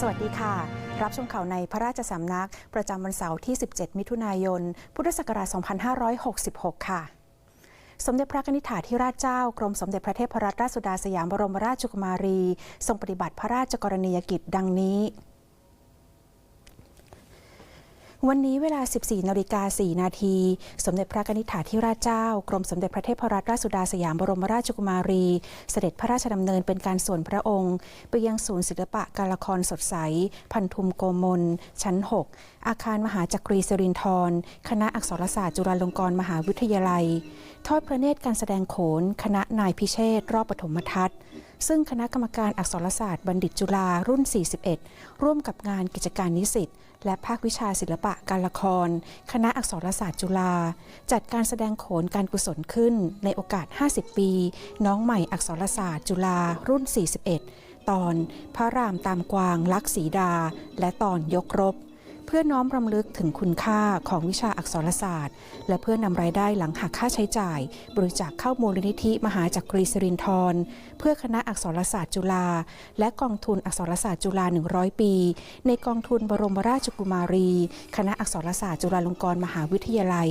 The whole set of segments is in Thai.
สวัสดีค่ะ รับชมข่าวในพระราชสำนัก ประจำวันเสาร์ที่ 17 มิถุนายน พุทธศักราช 2566 ค่ะ สมเด็จพระนิธิถาธิราชเจ้ากรมสมเด็จพระเทพรัตนราชสุดาสยามบรมราชกุมารี ทรงปฏิบัติพระราชกรณียกิจดังนี้ วันนี้เวลา 14นาฬิกา4นาที สมเด็จพระนิธิถาธิราชเจ้า กรมสมเด็จพระเทพรัตนราชสุดาสยามบรมราชกุมารี เสด็จพระราชดำเนินเป็นการส่วนพระองค์ ไปยังศูนย์ศิลปะการละครสดใส พันธุมโกมล ชั้น 6 อาคารมหาจักรีสิรินทรคณะอักษรศาสตร์จุฬาลงกรณ์มหาวิทยาลัย ทอดพระเนตรการแสดงโขน คณะนายพิเชษรอบปฐมทัศน์ ซึ่งคณะกรรมการอักษรศาสตร์บัณฑิตจุฬารุ่น 41 ร่วมกับงานกิจการนิสิตและภาควิชาศิลปะการละคร คณะอักษรศาสตร์จุฬาจัดการแสดงโขนการกุศลขึ้น ในโอกาส 50 ปี น้องใหม่อักษรศาสตร์จุฬารุ่น 41 ตอนพระรามตามกวางลักษีดา และตอนยกรบ พื่อน้อมรำลึกถึงคุณค่าของวิชาอักษรศาสตร์ และเพื่อนำรายได้หลังหักค่าใช้จ่าย บริจาคเข้ามูลนิธิมหาจักรีสิรินทรเพื่อคณะอักษรศาสตร์จุฬาและกองทุนอักษรศาสตร์จุฬา100 ปี ในกองทุนบรมราชกุมารี คณะอักษรศาสตร์จุฬาลงกรณ์มหาวิทยาลัย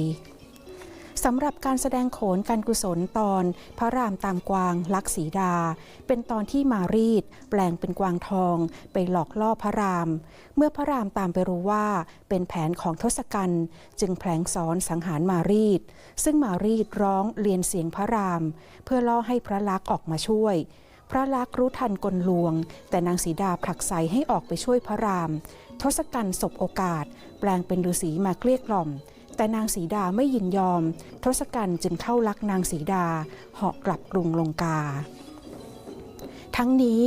สำหรับการแสดงโขนการกุศลตอน พระรามตามกวางลักษีดา เป็นตอนที่มารีด แปลงเป็นกวางทอง ไปหลอกล่อพระราม เมื่อพระรามตามไปรู้ว่า เป็นแผนของทศกัณฐ์จึงแผลงสอนสังหารมารีด ซึ่งมารีดร้องเรียนเสียงพระราม เพื่อล่อให้พระลักษ์ออกมาช่วย พระลักษ์รู้ทันกลลวง แต่นางสีดาผลักไสให้ออกไปช่วยพระราม ทศกัณฐ์สบโอกาส แปลงเป็นฤาษีมาเกลี้ยกล่อม แต่นางสีดาไม่ยินยอม ทศกัณฐ์จึงเข้าลักนางสีดาเหาะกลับกรุงลงกา ทั้งนี้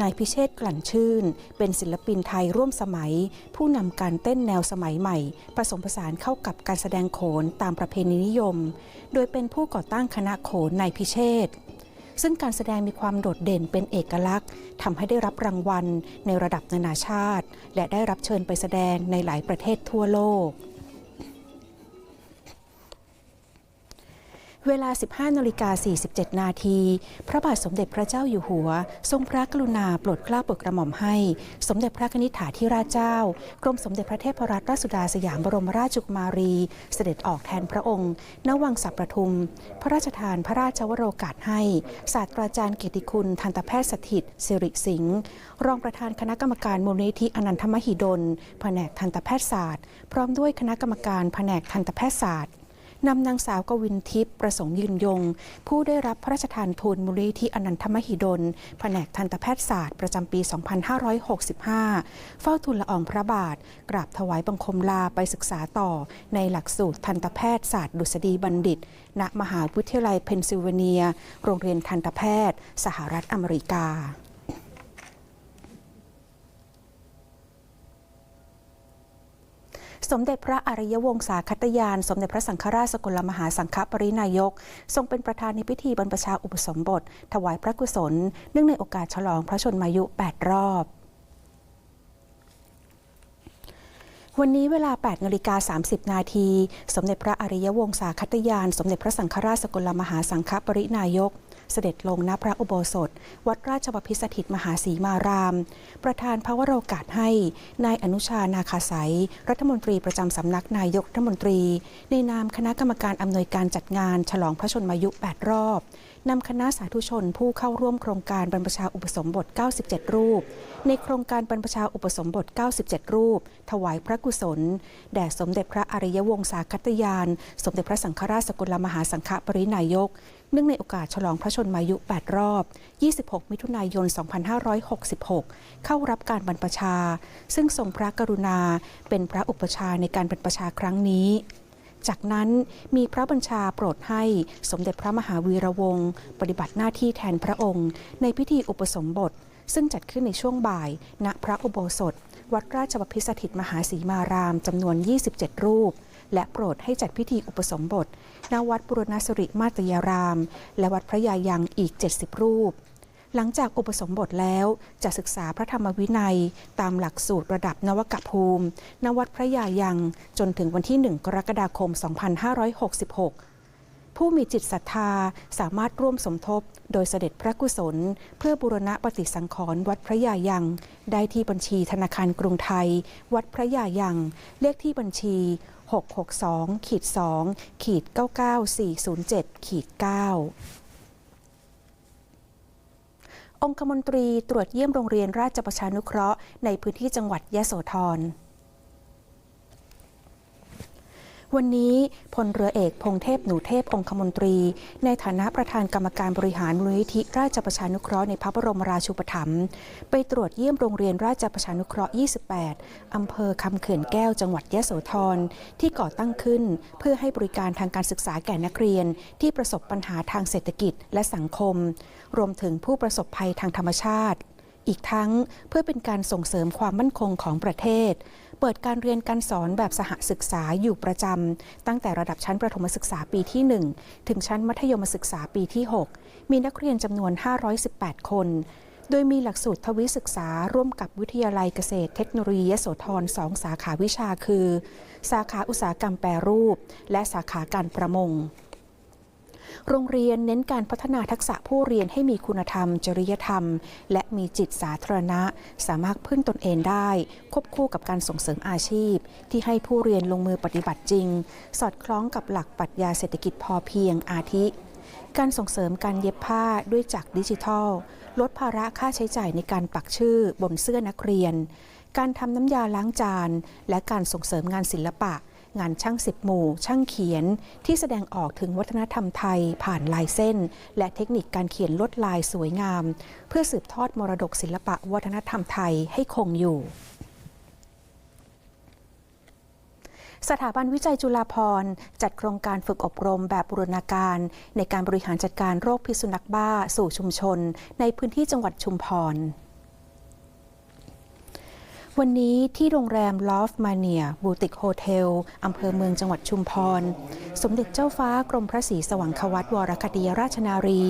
นายพิเชษกลั่นชื่น เป็นศิลปินไทยร่วมสมัย ผู้นำการเต้นแนวสมัยใหม่ ผสมผสานเข้ากับการแสดงโขนตามประเพณีนิยม โดยเป็นผู้ก่อตั้งคณะโขนนายพิเชษซึ่งการแสดงมีความโดดเด่นเป็นเอกลักษณ์ทำให้ได้รับรางวัลในระดับนานาชาติ และได้รับเชิญไปแสดงในหลายประเทศทั่วโลก เวลา 15นาฬิกา47 นาที พระบาทสมเด็จพระเจ้าอยู่หัว ทรงพระกรุณาโปรดเกล้าโปรดกระหม่อมให้ สมเด็จพระนิธิถาธิราชเจ้า กรมสมเด็จพระเทพรัตนราชสุดาสยามบรมราชกุมารี เสด็จออกแทนพระองค์ณวังสัปประทุม พระราชทานพระราชวโรกาสให้ ศาสตราจารย์เกียรติคุณทันตแพทย์สถิตสิริสิงห์ รองประธานคณะกรรมการมูลนิธิอนันทมหิดล แผนกทันตแพทยศาสตร์ พร้อมด้วยคณะกรรมการแผนกทันตแพทยศาสตร์ นำนางสาวกวินทิพย์ประสงค์ยืนยง ผู้ได้รับพระราชทานทุนมูลนิธิอนันทมหิดล แผนกทันตแพทยศาสตร์ประจำปี 2565 เฝ้าทูลละอองพระบาท กราบถวายบังคมลาไปศึกษาต่อ ในหลักสูตรทันตแพทยศาสตร์ดุษฎีบัณฑิต ณ มหาวิทยาลัยเพนซิลเวเนีย โรงเรียนทันตแพทย์ สหรัฐอเมริกา สมเด็จพระอริยวงศาคตยาน สมเด็จพระสังฆราชสกลมหาสังฆปรินายก ทรงเป็นประธานในพิธีบรรพชาอุปสมบท ถวายพระกุศล เนื่องในโอกาสฉลองพระชนมายุ 8 รอบวันนี้เวลา 8นาฬิกา30 นาที สมเด็จพระอริยวงศาคตยาน สมเด็จพระสังฆราชสกลมหาสังฆปรินายก เสด็จลงณพระอุโบสถ วัดราชบพิสถิตมหาศรีมาราม ประธานพระวโรกาสให้นายอนุชานาคาสายรัฐมนตรีประจำสำนักนายกรัฐมนตรี ในนามคณะกรรมการอำนวยการจัดงาน ฉลองพระชนมายุ 8 รอบนำคณะสาธุชนผู้เข้าร่วมโครงการบรรพชาอุปสมบท 97 รูป ในโครงการบรรพชาอุปสมบท 97 รูป ถวายพระกุศล แด่สมเด็จพระอริยวงศาคตยาน สมเด็จพระสังฆราชสกลมหาสังฆปรินายกเนื่องในโอกาสฉลองพระชนมายุ 8 รอบ 26 มิถุนายน 2566 เข้ารับการบรรพชา ซึ่งทรงพระกรุณาเป็นพระอุปชาในการบรรพชาครั้งนี้จากนั้นมีพระบัญชาโปรดให้สมเด็จพระมหาวีระวงศ์ปฏิบัติหน้าที่แทนพระองค์ ในพิธีอุปสมบท ซึ่งจัดขึ้นในช่วงบ่าย ณพระอุโบสถ วัดราชบพิสถิตมหาศรีมารามจำนวน 27 รูป และโปรดให้จัดพิธีอุปสมบทณวัดบุรณสริมาตยาราม และวัดพระยายังอีก 70 รูป หลังจากอุปสมบทแล้วจะศึกษาพระธรรมวินัย ตามหลักสูตรระดับนวกภูมิณวัดพระยายังจนถึงวันที่ 1 กรกฎาคม 2566ผู้มีจิตศรัทธาสามารถร่วมสมทบ โดยเสด็จพระกุศล เพื่อบูรณะปฏิสังขรณ์วัดพระยายัง ได้ที่บัญชีธนาคารกรุงไทย วัดพระยายัง เลขที่บัญชี 662ขีด2ขีด99407ขีด9องคมนตรีตรวจเยี่ยมโรงเรียนราชประชานุเคราะห์ในพื้นที่จังหวัดยะโสธร วันนี้พลเรือเอกพงเทพหนูเทพองคมนตรี ในฐานะประธานกรรมการบริหารมูลนิธิราชประชานุเคราะห์ในพระบรมราชูปถัมภ์ไปตรวจเยี่ยมโรงเรียนราชประชานุเคราะห์ 28 อำเภอคำเขื่อนแก้วจังหวัดยะโสธรที่ก่อตั้งขึ้น เพื่อให้บริการทางการศึกษาแก่นักเรียน ที่ประสบปัญหาทางเศรษฐกิจและสังคม รวมถึงผู้ประสบภัยทางธรรมชาติ อีกทั้งเพื่อเป็นการส่งเสริมความมั่นคงของประเทศ เปิดการเรียนการสอนแบบสหศึกษาอยู่ประจำตั้งแต่ระดับชั้นประถมศึกษาปีที่ 1 ถึงชั้นมัธยมศึกษาปีที่ 6 มีนักเรียนจำนวน 518 คน โดยมีหลักสูตรทวิศึกษาร่วมกับวิทยาลัยเกษตรเทคโนโลยียโสธรสองสาขาวิชาคือ สาขาอุตสาหกรรมแปรรูป และสาขาการประมง โรงเรียนเน้นการพัฒนาทักษะผู้เรียนให้มีคุณธรรม จริยธรรม และมีจิตสาธารณะ สามารถพึ่งตนเองได้ ควบคู่กับการส่งเสริมอาชีพ ที่ให้ผู้เรียนลงมือปฏิบัติจริง สอดคล้องกับหลักปรัชญาเศรษฐกิจพอเพียงอาทิ การส่งเสริมการเย็บผ้าด้วยจักรดิจิทัล ลดภาระค่าใช้จ่ายในการปักชื่อบนเสื้อนักเรียน การทำน้ำยาล้างจาน และการส่งเสริมงานศิลปะ งานช่างสิบหมู่ ช่างเขียนที่แสดงออกถึงวัฒนธรรมไทยผ่านลายเส้น และเทคนิคการเขียนลวดลายสวยงาม เพื่อสืบทอดมรดกศิลปะวัฒนธรรมไทยให้คงอยู่สถาบันวิจัยจุฬาภรณ์จัดโครงการฝึกอบรมแบบบูรณาการ ในการบริหารจัดการโรคพิษสุนัขบ้าสู่ชุมชน ในพื้นที่จังหวัดชุมพร วันนี้ที่โรงแรมลอฟมาเนียบูติกโฮเทลอำเภอเมืองจังหวัดชุมพร สมเด็จเจ้าฟ้ากรมพระศรีสว่างควัตวรคดีราชนารี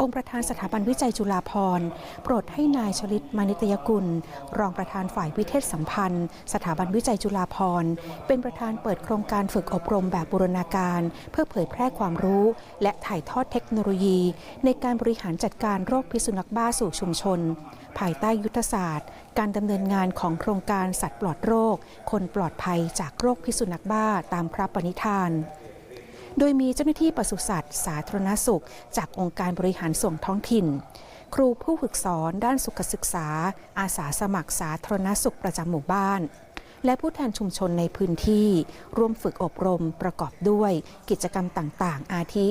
องค์ประธานสถาบันวิจัยจุฬาภรณ์โปรดให้นายชลิตมานิตยกุล รองประธานฝ่ายวิเทศสัมพันธ์ สถาบันวิจัยจุฬาภรณ์เป็นประธานเปิดโครงการฝึกอบรมแบบบูรณาการ เพื่อเผยแพร่ความรู้ และถ่ายทอดเทคโนโลยี ในการบริหารจัดการโรคพิษสุนัขบ้าสู่ชุมชน ภายใต้ยุทธศาสตร์ การดำเนินงานของโครงการสัตว์ปลอดโรค คนปลอดภัยจากโรคพิษสุนัขบ้าตามพระปณิธาน โดยมีเจ้าหน้าที่ปศุสัตว์ สาธารณสุข จากองค์การบริหารส่วนท้องถิ่น ครูผู้ฝึกสอนด้านสุขศึกษา อาสาสมัครสาธารณสุขประจำหมู่บ้านและผู้แทนชุมชนในพื้นที่ ร่วมฝึกอบรมประกอบด้วยกิจกรรมต่าง ๆ อาทิ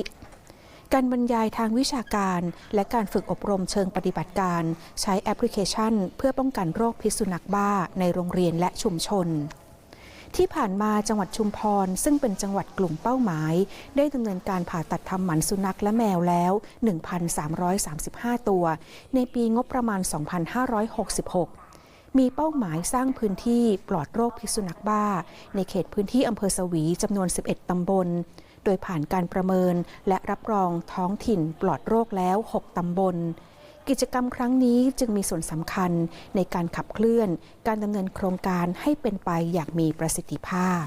การบรรยายทางวิชาการ และการฝึกอบรมเชิงปฏิบัติการ ใช้แอปพลิเคชัน เพื่อป้องกันโรคพิษสุนัขบ้าในโรงเรียนและชุมชน ที่ผ่านมาจังหวัดชุมพร ซึ่งเป็นจังหวัดกลุ่มเป้าหมาย ได้ดำเนินการผ่าตัดทำหมันสุนัขและแมวแล้ว 1,335 ตัว ในปีงบประมาณ 2566มีเป้าหมายสร้างพื้นที่ปลอดโรคพิษสุนัขบ้า ในเขตพื้นที่อำเภอสวีจำนวน 11 ตำบล โดยผ่านการประเมินและรับรองท้องถิ่นปลอดโรคแล้ว 6 ตำบล กิจกรรมครั้งนี้จึงมีส่วนสำคัญในการขับเคลื่อน การดำเนินโครงการให้เป็นไปอย่างมีประสิทธิภาพ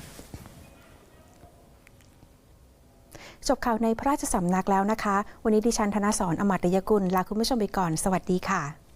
จบข่าวในพระราชสำนักแล้วนะคะ วันนี้ดิฉันธนสรอมตยกุลลาคุณผู้ชมไปก่อน สวัสดีค่ะ